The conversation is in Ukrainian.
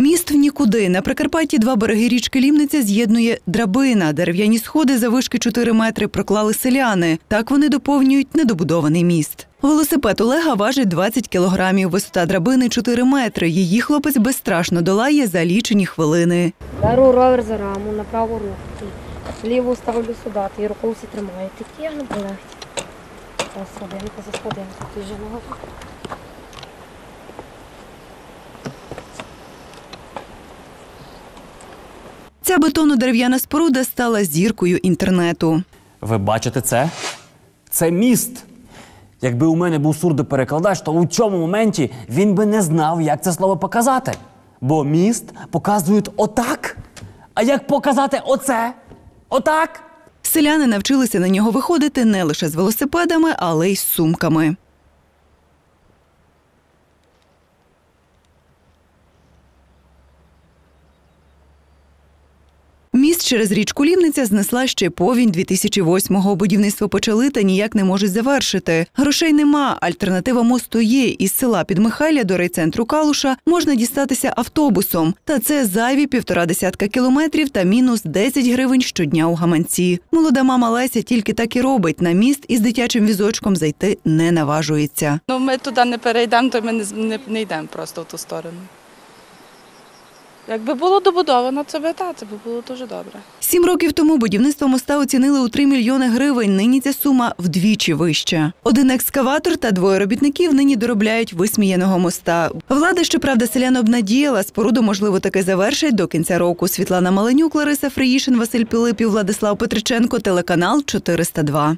Міст в нікуди. На Прикарпатті два береги річки Лімниця з'єднує драбина. Дерев'яні сходи завишки 4 метри проклали селяни. Так вони доповнюють недобудований міст. Велосипед Олега важить 20 кілограмів. Висота драбини 4 метри. Її хлопець безстрашно долає за лічені хвилини. Беру ровер за раму, на праву руку. Ліву ставлю сюди, і руку всі тримаю. Такі я не полегкі. Сходинка за сходинку. Ця бетонно-дерев'яна споруда стала зіркою інтернету. Ви бачите це? Це міст. Якби у мене був сурдоперекладач, то у цьому моменті він би не знав, як це слово показати. Бо міст показують отак. А як показати оце? Отак? Селяни навчилися на нього виходити не лише з велосипедами, але й з сумками. Міст через річку Лівниця знесла ще повінь 2008-го. Будівництво почали та ніяк не можуть завершити. Грошей нема. Альтернатива мосту є. Із села Підмихайлля до райцентру Калуша можна дістатися автобусом. Та це зайві півтора десятка кілометрів та мінус 10 гривень щодня у гаманці. Молода мама Леся тільки так і робить. На міст із дитячим візочком зайти не наважується. Ну, ми туди не перейдемо, то ми не, не, не йдемо просто в ту сторону. Якби було добудовано, це би та, це би було дуже добре. Сім років тому будівництво моста оцінили у 3 мільйони гривень. Нині ця сума вдвічі вища. Один екскаватор та двоє робітників нині доробляють висміяного моста. Влада, щоправда, селян обнадіяла, споруду, можливо, таки завершать до кінця року. Світлана Маленюк, Лариса Фриїшин, Василь Пилипів, Владислав Петриченко, телеканал 402.